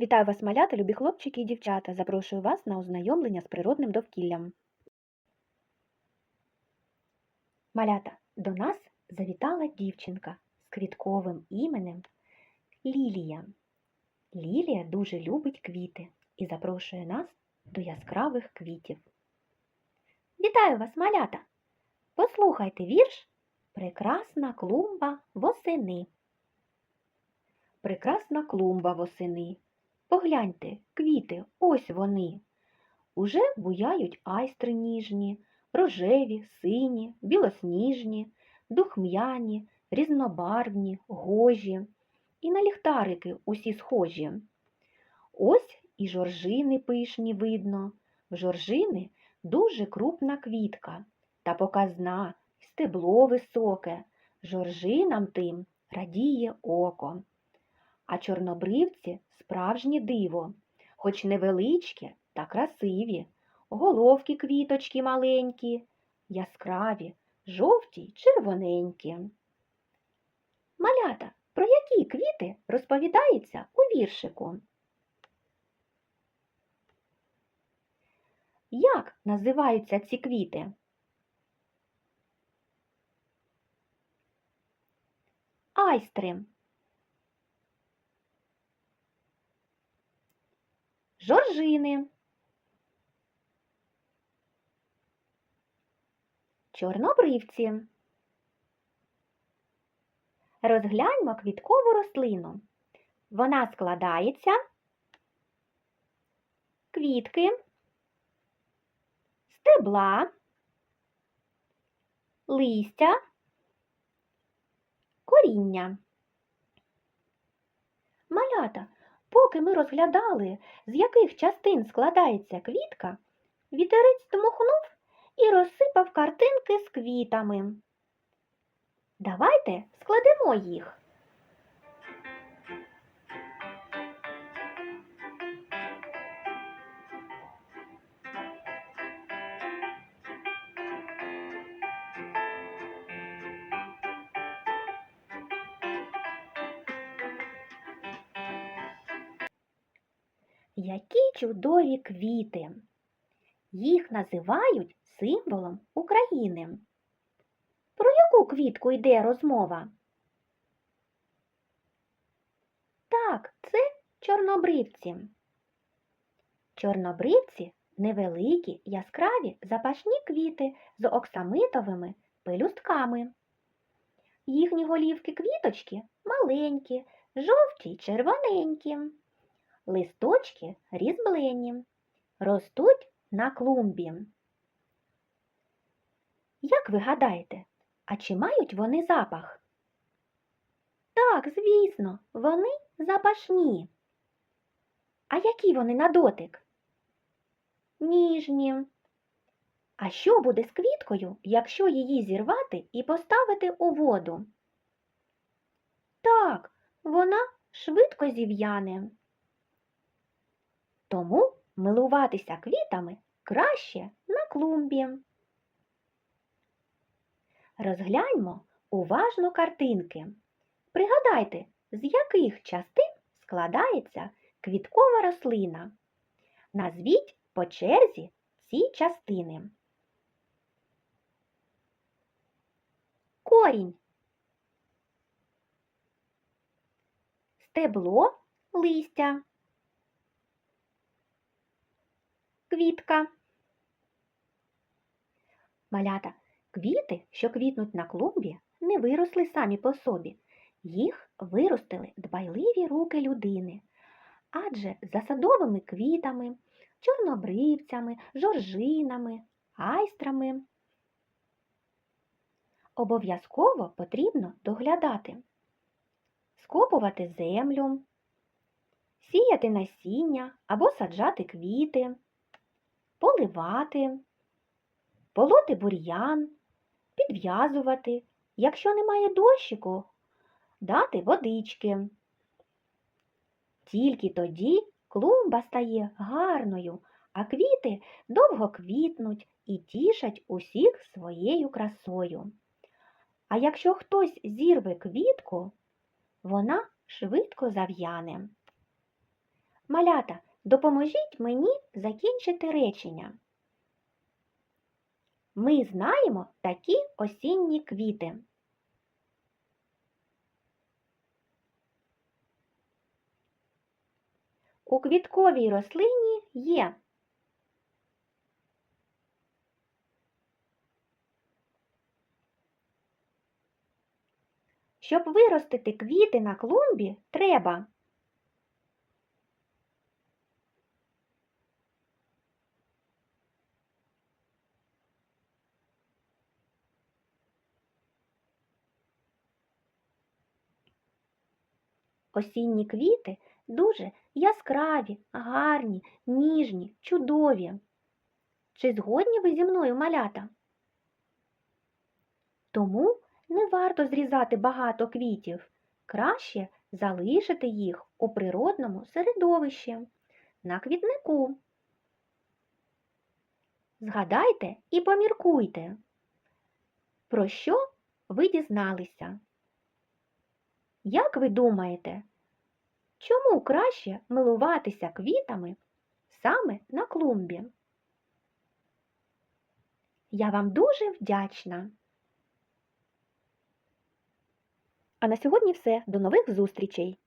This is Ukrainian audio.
Вітаю вас, малята, любі хлопчики і дівчата. Запрошую вас на ознайомлення з природним довкіллям. Малята, до нас завітала дівчинка з квітковим іменем Лілія. Лілія дуже любить квіти і запрошує нас до яскравих квітів. Вітаю вас, малята! Послухайте вірш Прекрасна клумба восени. Прекрасна клумба восени. Погляньте, квіти, ось вони. Уже буяють айстри ніжні, рожеві, сині, білосніжні, духм'яні, різнобарвні, гожі, і на ліхтарики усі схожі. Ось і жоржини пишні видно. В жоржини дуже крупна квітка та показна, стебло високе. Жоржинам тим радіє око. А чорнобривці справжнє диво, хоч невеличкі та красиві, головки квіточки маленькі, яскраві, жовті й червоненькі. Малята, про які квіти розповідається у віршику? Як називаються ці квіти? Айстри. Жоржини. Чорнобривці. Розгляньмо квіткову рослину. Вона складається квітки, стебла, листя, коріння. Малята, поки ми розглядали, з яких частин складається квітка, вітерець дмухнув і розсипав картинки з квітами. Давайте складемо їх. Які чудові квіти! Їх називають символом України. Про яку квітку йде розмова? Так, це чорнобривці. Чорнобривці невеликі, яскраві запашні квіти з оксамитовими пелюстками. Їхні голівки квіточки маленькі, жовті й червоненькі. Листочки різблені, ростуть на клумбі. Як ви гадаєте, а чи мають вони запах? Так, звісно, вони запашні. А які вони на дотик? Ніжні. А що буде з квіткою, якщо її зірвати і поставити у воду? Так, вона швидко зів'яне. Тому милуватися квітами краще на клумбі. Розгляньмо уважно картинки. Пригадайте, з яких частин складається квіткова рослина. Назвіть по черзі ці частини. Корінь. Стебло листя. Квітка. Малята. Квіти, що квітнуть на клумбі, не виросли самі по собі. Їх виростили дбайливі руки людини. Адже за садовими квітами, чорнобривцями, жоржинами, айстрами обов'язково потрібно доглядати, скопувати землю, сіяти насіння або саджати квіти, поливати, полоти бур'ян, підв'язувати, якщо немає дощику, дати водички. Тільки тоді клумба стає гарною, а квіти довго квітнуть і тішать усіх своєю красою. А якщо хтось зірве квітку, вона швидко зав'яне. Малята, допоможіть мені закінчити речення. Ми знаємо такі осінні квіти. У квітковій рослині є Щоб виростити квіти на клумбі, треба Осінні квіти дуже яскраві, гарні, ніжні, чудові. Чи згодні ви зі мною, малята? Тому не варто зрізати багато квітів. Краще залишити їх у природному середовищі, на квітнику. Згадайте і поміркуйте, про що ви дізналися. Як ви думаєте, чому краще милуватися квітами саме на клумбі? Я вам дуже вдячна. А на сьогодні все. До нових зустрічей!